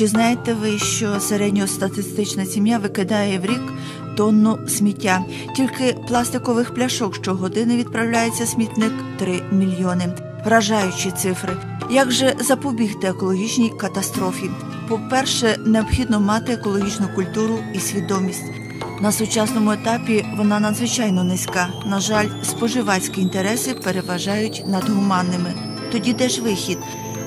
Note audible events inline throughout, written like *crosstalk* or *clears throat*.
Чи знаєте ви, що середньостатистична сім'я викидає в рік тонну сміття? Тільки пластикових пляшок щогодини відправляється смітник 3 мільйони. Вражаючі цифри. Як же запобігти екологічній катастрофі? По-перше, необхідно мати екологічну культуру і свідомість. На сучасному етапі вона надзвичайно низька. На жаль, споживацькі інтереси переважають над гуманними. Тоді де ж вихід?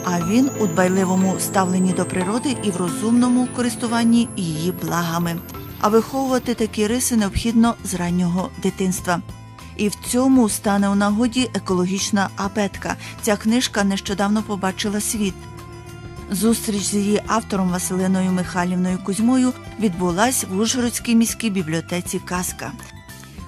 А він у дбайливому ставленні до природи і в розумному користуванні її благами. А виховувати такі риси необхідно з раннього дитинства. І в цьому стане у нагоді екологічна абетка. Ця книжка нещодавно побачила світ. Зустріч з її автором Василиною Михайлівною Кузьмою відбулась в Ужгородській міській бібліотеці Казка.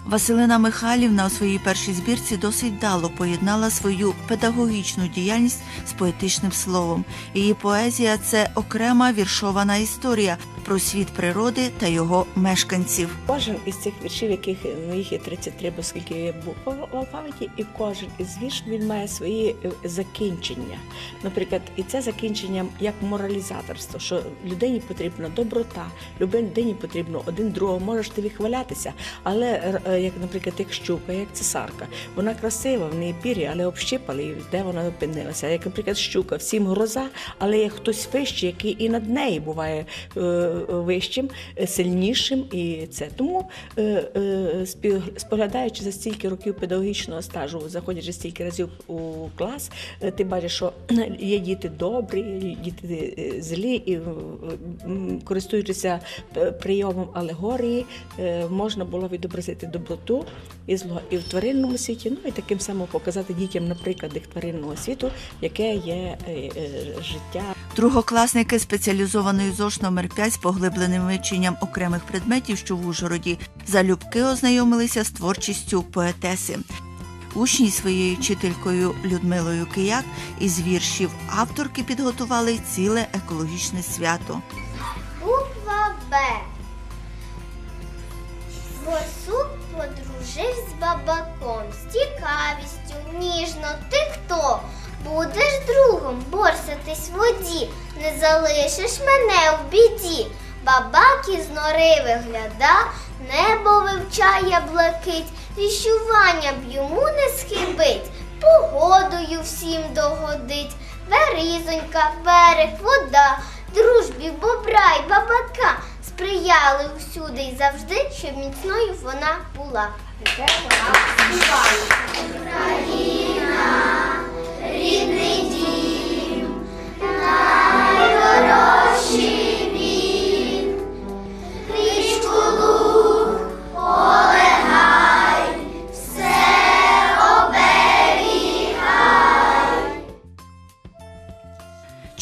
Василина Михайлівна у своїй першій збірці досить дало поєднала свою педагогічну діяльність з поетичним словом. Її поезія це окрема віршована історія про світ природи та його мешканців. Кожен із цих віршів, яких ну, їх є 33, бо скільки є букв в алфавіті, і кожен із вірш він має свої е, закінчення. Наприклад, і це закінчення як моралізаторство, що людині потрібна доброта, людині потрібно один другого, можеш ти вихвалятися, але е, як, наприклад, як щука, як цесарка, вона красива, в неї пір'я, але общипали, і де вона опинилася. Як, наприклад, щука, всім гроза, але є хтось вищий, який і над нею буває. Е, вищим, е, сильнішим і це. Тому е, споглядаючи за стільки років педагогічного стажу, заходячи стільки разів у клас, ти бачиш, що *clears throat* є діти добрі, діти злі, і користуючися прийомом алегорії, можна було відобразити доброту і зло і в тваринному світі, ну і таким самим показати дітям на прикладах тваринного світу, яке є життя. Другокласники спеціалізованої ЗОШ номер 5 з поглибленим вивченням окремих предметів, що в Ужгороді, залюбки ознайомилися з творчістю поетеси. Учні своєю вчителькою Людмилою Кияк із віршів авторки підготували ціле екологічне свято. Буква Б. Борсук подружив з бабаком з цікавістю, ніжно. Ти хто? Будеш другом борсатись в воді, не залишиш мене в біді. Бабак із нори вигляда, небо вивчає блакить, віщування б йому не схибить, погодою всім догодить. Берізонька, берег, вода, дружбі бобра й бабака сприяли усюди й завжди, щоб міцною вона була. Україна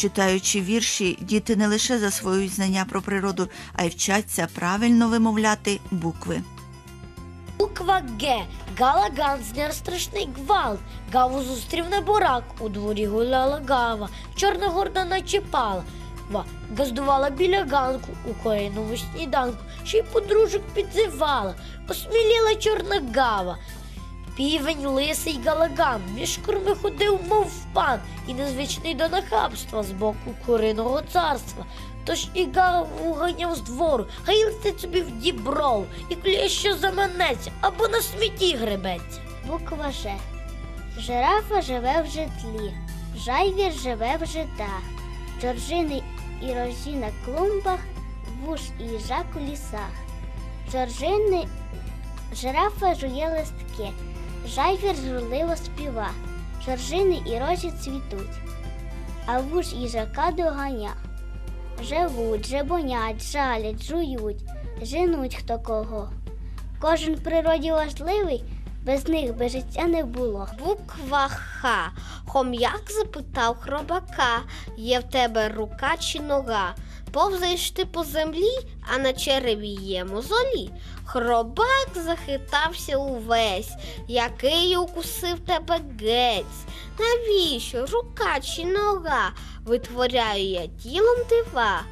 Читаючи вірші, діти не лише засвоюють знання про природу, а й вчаться правильно вимовляти букви. Буква Г. Галаган зняв страшний гвалт. Гаву зустрів на бурак. У дворі гуляла гава. Чорна горда начіпала. Газдувала біля ганку у коїнову сніданку, ще й подружок підзивала, осміліла чорна гава. Півень лисий галаган, між корми ходив, мов пан, і незвичний до нахабства з боку куриного царства. Тож і гаву ганяв з двору, хай собі в дібров, і кліє, що заманеться, або на смітті гребеться. Буква Ж. Жирафа живе в житлі, жайвір живе в житах, Джорджини і рожі на клумбах, вуш і їжак у лісах. Джорджини жирафа жує листки, жайвір журливо співа, Жоржини і рожі цвітуть, а вуш їжака доганя. Живуть, жебонять, жалять, жують, женуть хто кого. Кожен природі важливий, без них би життя не було. Буква Х. Хом'як запитав хробака, є в тебе рука чи нога. Повзаєш ти по землі, а на череві є мозолі. Хробак захитався увесь, який укусив тебе гець. Навіщо рука чи нога? Витворяю я тілом дива,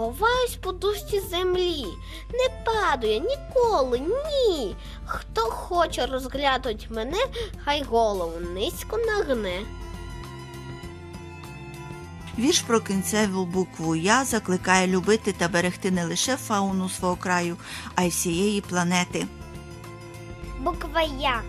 ховаюсь по дужці землі, не падаю ніколи, ні. Хто хоче розглядать мене, хай голову низько нагне. Вірш про кінцеву букву Я закликає любити та берегти не лише фауну свого краю, а й всієї планети. Буква Я.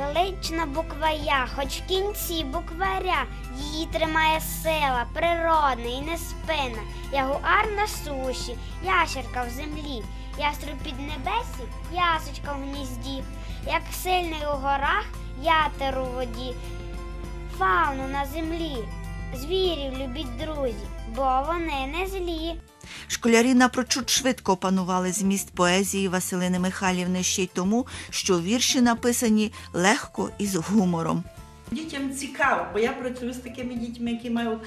Велична буква Я, хоч в кінці букваря, її тримає сила, природна і неспинна, ягуар на суші, ящерка в землі, яструб під небесі, ясочка в гнізді, як сильний у горах, ятер у воді, фауну на землі, звірів любіть друзі, бо вони не злі. Школярі напрочуд швидко опанували зміст поезії Василини Михайлівни ще й тому, що вірші написані легко і з гумором. Дітям цікаво, бо я працюю з такими дітьми, які мають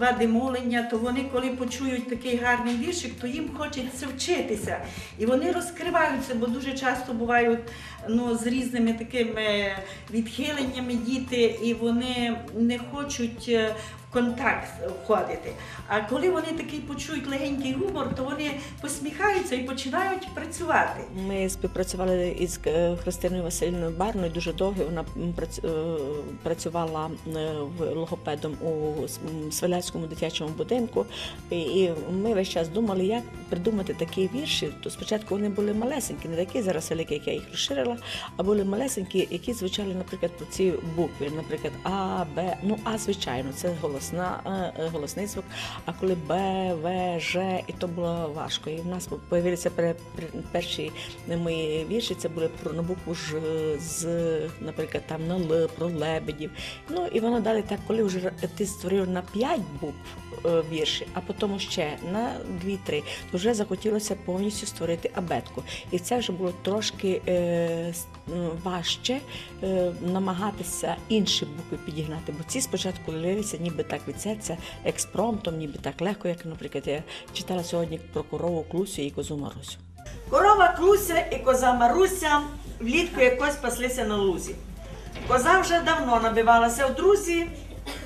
вади мовлення, то вони, коли почують такий гарний віршик, то їм хочеться вчитися. І вони розкриваються, бо дуже часто бувають ну, з різними такими відхиленнями діти, і вони не хочуть е, контакт входити. А коли вони такий почують легенький гумор, то вони посміхаються і починають працювати. Ми співпрацювали із е, Христиною Васильівною Барною дуже довго. Вона е, працювала е, логопедом у С- дитячому будинку. І- ми весь час думали, як придумати такі вірші. То спочатку вони були малесенькі, не такі зараз великі, як я їх розширила, а були малесенькі, які звучали, наприклад, по ці букви, наприклад, А, Б. Ну, А, звичайно, це голосна, е, голосний звук. А коли Б, В, Ж, і то було важко. І в нас появилися пер- пер- перші мої вірші. Це були про на букву Ж, з, наприклад, там на Л, про лебедів. Ну і воно далі так, коли вже ти створив на п'ять букв вірші, а потім ще на дві-три, то вже захотілося повністю створити абетку. І це вже було трошки е, важче е, намагатися інші букви підігнати, бо ці спочатку лилися ніби так від серця експромтом, ніби так легко, як, наприклад, я читала сьогодні про корову Клусю і козу Марусю. Корова Клуся і коза Маруся влітку якось паслися на лузі. Коза вже давно набивалася в друзі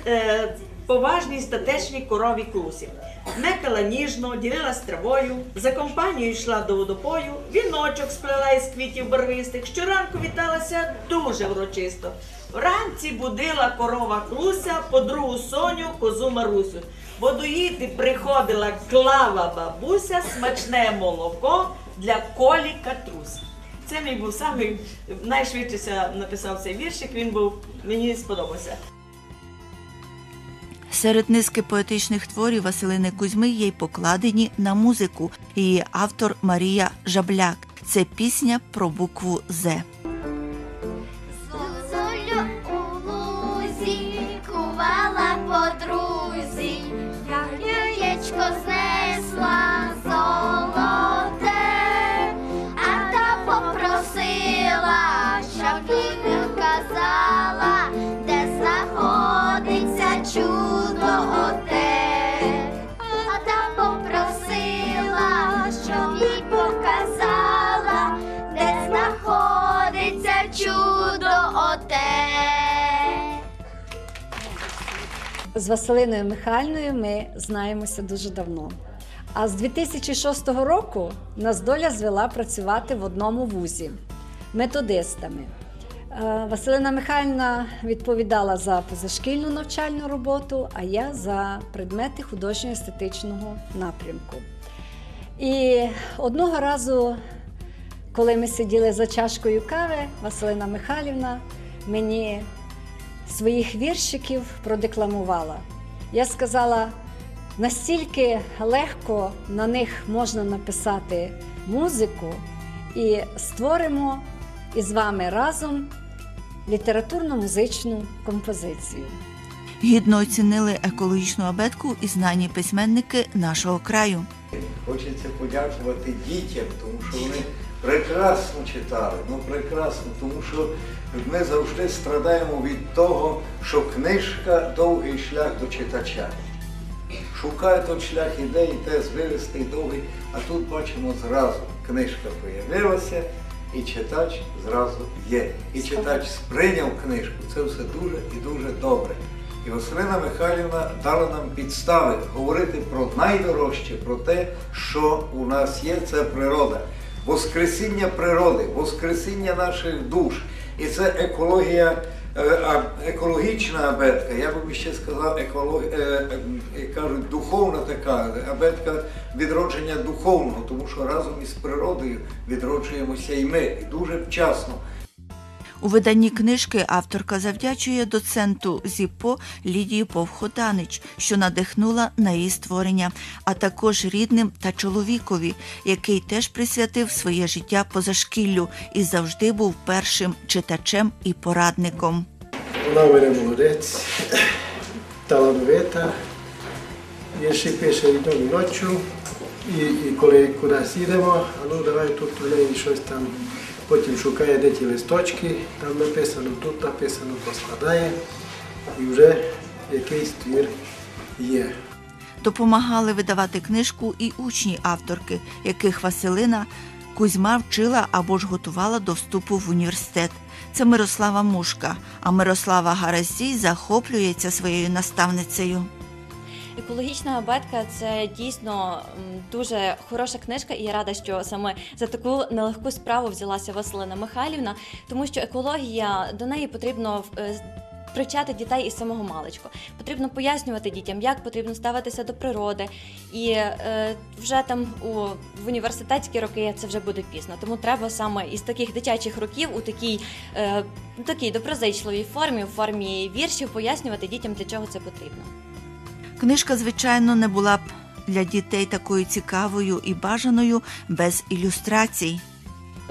е, поважній статечній корові Клусі. Мекала ніжно, ділилась травою, за компанією йшла до водопою, віночок сплела із квітів барвистих, щоранку віталася дуже урочисто. Вранці будила корова Клуся, подругу Соню, козу Марусю. Бо доїти приходила клава бабуся, смачне молоко для колі катруся. Це мій був самий найшвидше написав цей віршик. Він був мені сподобався. Серед низки поетичних творів Василини Кузьми є й покладені на музику. Її автор Марія Жабляк. Це пісня про букву З. Золоте, а та попросила, щоб їй З Василиною Михайлівною ми знаємося дуже давно. А з 2006 року нас доля звела працювати в одному вузі методистами. Е, Василина Михайлівна відповідала за позашкільну навчальну роботу, а я за предмети художньо-естетичного напрямку. І одного разу, коли ми сиділи за чашкою кави, Василина Михайлівна мені своїх віршиків продекламувала. Я сказала, настільки легко на них можна написати музику, і створимо із вами разом літературно-музичну композицію. Гідно оцінили екологічну абетку і знані письменники нашого краю. Хочеться подякувати дітям, тому що вони прекрасно читали. Ну прекрасно, тому що ми завжди страдаємо від того, що книжка довгий шлях до читача. Шукає той шлях ідей, те звивистий довгий, а тут бачимо зразу, книжка появилася, і читач зразу є. І читач сприйняв книжку. Це все дуже і дуже добре. І Василина Михайлівна дала нам підстави говорити про найдорожче, про те, що у нас є, це природа. Воскресіння природи, воскресіння наших душ. І це екологія Е, екологічна абетка, я би ще сказав, еколог, е, е, кажуть, духовна така, абетка відродження духовного, тому що разом із природою відроджуємося і ми, і дуже вчасно. У виданні книжки авторка завдячує доценту ЗІПО Лідії Повходанич, що надихнула на її створення, а також рідним та чоловікові, який теж присвятив своє життя позашкіллю і завжди був першим читачем і порадником. Вона в мене молодець, талановита, вірші пише і і ночі. І, коли кудись їдемо, а ну давай тут у неї щось там, потім шукає де ті листочки, там написано, тут написано, поскладає, і вже якийсь твір є. Допомагали видавати книжку і учні авторки, яких Василина Кузьма вчила або ж готувала до вступу в університет. Це Мирослава Мушка, а Мирослава Гаразій захоплюється своєю наставницею. Екологічна абетка це дійсно дуже хороша книжка, і я рада, що саме за таку нелегку справу взялася Василина Михайлівна, тому що екологія до неї потрібно е, привчати дітей із самого маличку. Потрібно пояснювати дітям, як потрібно ставитися до природи. І е, вже там у в університетські роки це вже буде пізно. Тому треба саме із таких дитячих років у такій, е, такій доброзичливій формі, в формі віршів, пояснювати дітям, для чого це потрібно. Книжка, звичайно, не була б для дітей такою цікавою і бажаною без ілюстрацій.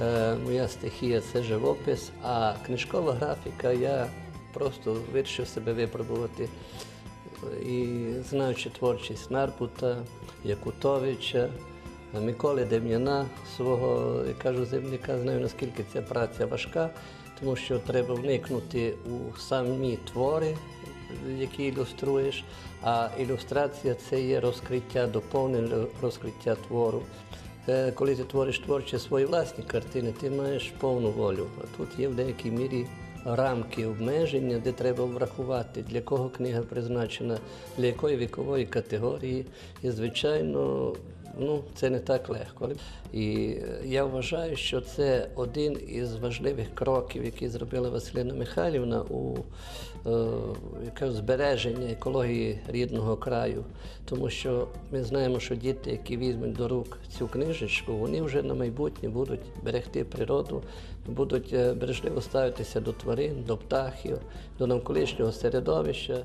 Е, моя стихія це живопис, а книжкова графіка я просто вирішив себе випробувати. І знаючи творчість Нарбута, Якутовича, Миколи Дем'яна, свого, я кажу, земляка, знаю, наскільки ця праця важка, тому що треба вникнути у самі твори, які ілюструєш, а ілюстрація це є розкриття, доповнення розкриття твору. Е, Коли ти твориш творчі свої власні картини, ти маєш повну волю. А тут є в деякій мірі рамки, обмеження, де треба врахувати, для кого книга призначена, для якої вікової категорії. І, звичайно, ну, це не так легко. І е, я вважаю, що це один із важливих кроків, які зробила Василина Михайлівна у е, яке збереження екології рідного краю. Тому що ми знаємо, що діти, які візьмуть до рук цю книжечку, вони вже на майбутнє будуть берегти природу, будуть е, бережливо ставитися до тварин, до птахів, до навколишнього середовища.